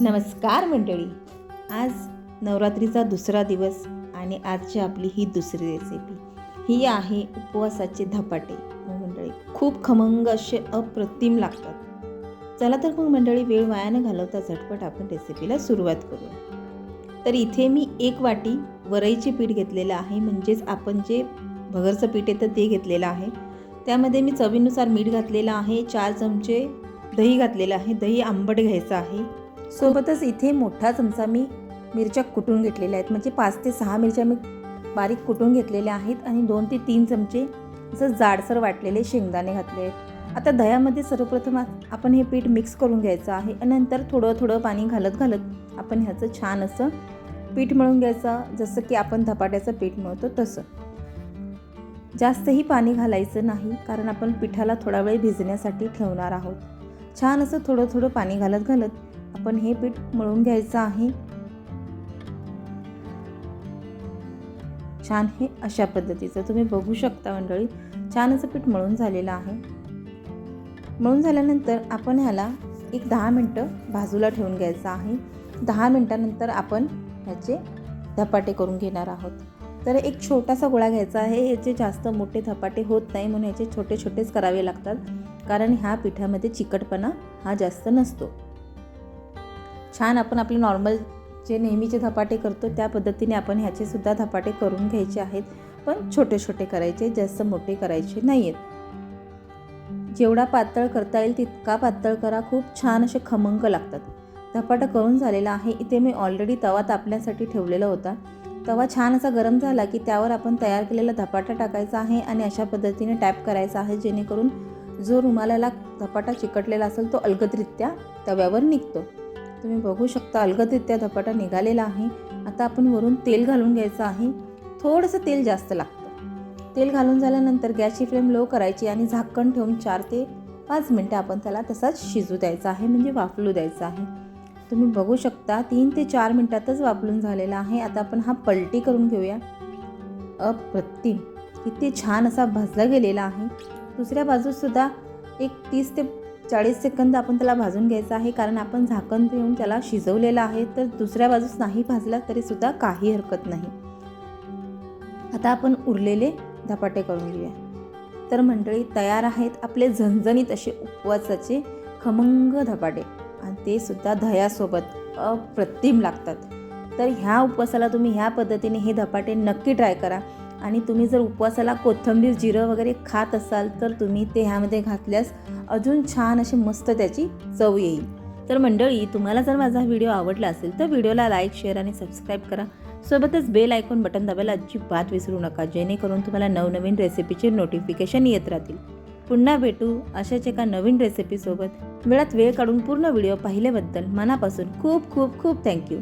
नमस्कार मंडळी. आज नवरात्रीचा दुसरा दिवस आणि आजची आपली ही दुसरी रेसिपी ही आहे उपवासाचे धपाटे. हो मंडळी खूप खमंग असे अप्रतिम लागतात. चला तर मग मंडळी वेळ वाया न घालवता झटपट आपण रेसिपीला सुरुवात करूया. तर इथे मी एक वाटी वरईचे पीठ घेतलेलं आहे. म्हणजेच आपण जे भगरचं पीठ येतं ते घेतलेलं आहे. त्यामध्ये मी चवीनुसार मीठ घातलेलं आहे. चार चमचे दही घातलेलं आहे. दही आंबट घ्यायचं आहे. सोबतच इथे मोठा चमचा मी मिरच्या कुटून घेतलेल्या आहेत. म्हणजे पाच ते सहा मिरच्या मी बारीक कुटून घेतलेल्या आहेत आणि दोन ते तीन चमचे असं जाडसर वाटलेले शेंगदाणे घातले आहेत. आता दह्यामध्ये सर्वप्रथम आपण हे पीठ मिक्स करून घ्यायचं आहे आणि नंतर थोडं थोडं पाणी घालत घालत आपण ह्याचं छान असं पीठ मळून घ्यायचं. जसं की आपण धपाट्याचं पीठ मळतो तसं. जास्तही पाणी घालायचं नाही कारण आपण पिठाला थोडा वेळ भिजण्यासाठी ठेवणार आहोत. छान असं थोडं थोडं पाणी घालत घालत आपण हे पीठ मळून घ्यायचं आहे. छान हे अशा पद्धतीचं तुम्ही बघू शकता मंडळी. छान असं पीठ मळून झालेलं आहे. मळून झाल्यानंतर आपण ह्याला एक दहा मिनटं बाजूला ठेवून घ्यायचं आहे. दहा मिनटानंतर आपण ह्याचे धपाटे करून घेणार आहोत. तर एक छोटासा गोळा घ्यायचा आहे. याचे जास्त मोठे धपाटे होत नाही म्हणून याचे छोटे छोटेच करावे लागतात. कारण ह्या पिठामध्ये चिकटपणा हा जास्त नसतो. छान आपण आपले नॉर्मल जे नेहमीचे धपाटे करतो त्या पद्धतीने आपण ह्याचेसुद्धा धपाटे करून घ्यायचे आहेत. पण छोटे छोटे करायचे जास्त मोठे करायचे नाही आहेत जेवढा पातळ करता येईल तितका पातळ करा. खूप छान असे खमंग लागतात. धपाटा करून झालेला आहे. इथे मी ऑलरेडी तवा तापण्यासाठी ठेवलेला होता. तवा छान असा गरम झाला की त्यावर आपण तयार केलेला धपाटा टाकायचा आहे आणि अशा पद्धतीने टॅप करायचा आहे जेणेकरून जो रुमालाला धपाटा चिकटलेला असेल तो अलगदरित्या तव्यावर निघतो. तुम्ही बघू शकता अलगदरित्या धपाटा निघालेला आहे. आता आपण वरून तेल घालून घ्यायचं आहे. थोडंसं तेल जास्त लागतं. तेल घालून झाल्यानंतर गॅसची फ्लेम लो करायची आणि झाकण ठेवून चार ते पाच मिनटं आपण त्याला तसाच शिजू द्यायचा आहे म्हणजे वाफलू द्यायचा आहे. तुम्ही बघू शकता तीन ते चार मिनटातच वापरून झालेला आहे. आता आपण हा पलटी करून घेऊया. अप्रतिम किती छान असा भाजला गेलेला आहे. दुसऱ्या बाजूसुद्धा एक तीस ते चाळीस सेकंद आपण त्याला भाजून घ्यायचं आहे कारण आपण झाकण देऊन त्याला शिजवलेलं आहे तर दुसऱ्या बाजूस नाही भाजला तरीसुद्धा काही हरकत नाही. आता आपण उरलेले धपाटे करून घेऊया. तर मंडळी तयार आहेत आपले झणझणीत असे उपवासाचे खमंग धपाटे. आणि ते सुद्धा दह्यासोबत अप्रतिम लागतात. तर ह्या उपवासाला तुम्ही ह्या पद्धतीने हे धपाटे नक्की ट्राय करा. आणि तुम्ही जर उपवासाला कोथिंबीर जिरं वगैरे खात असाल तर तुम्ही ते ह्यामध्ये घातल्यास अजून छान अशी मस्त त्याची चव येईल. तर मंडळी तुम्हाला जर माझा व्हिडिओ आवडला असेल तर व्हिडिओला लाईक शेअर आणि सबस्क्राईब करा. सोबतच बेल आयकॉन बटन दाबायला अजिबात विसरू नका जेणेकरून तुम्हाला नवनवीन रेसिपीचे नोटिफिकेशन येत राहतील. पुन्हा भेटू अशाच एका नवीन रेसिपीसोबत वेळात वेळ काढून पूर्ण व्हिडिओ पाहिल्याबद्दल मनापासून खूप खूप खूप थँक्यू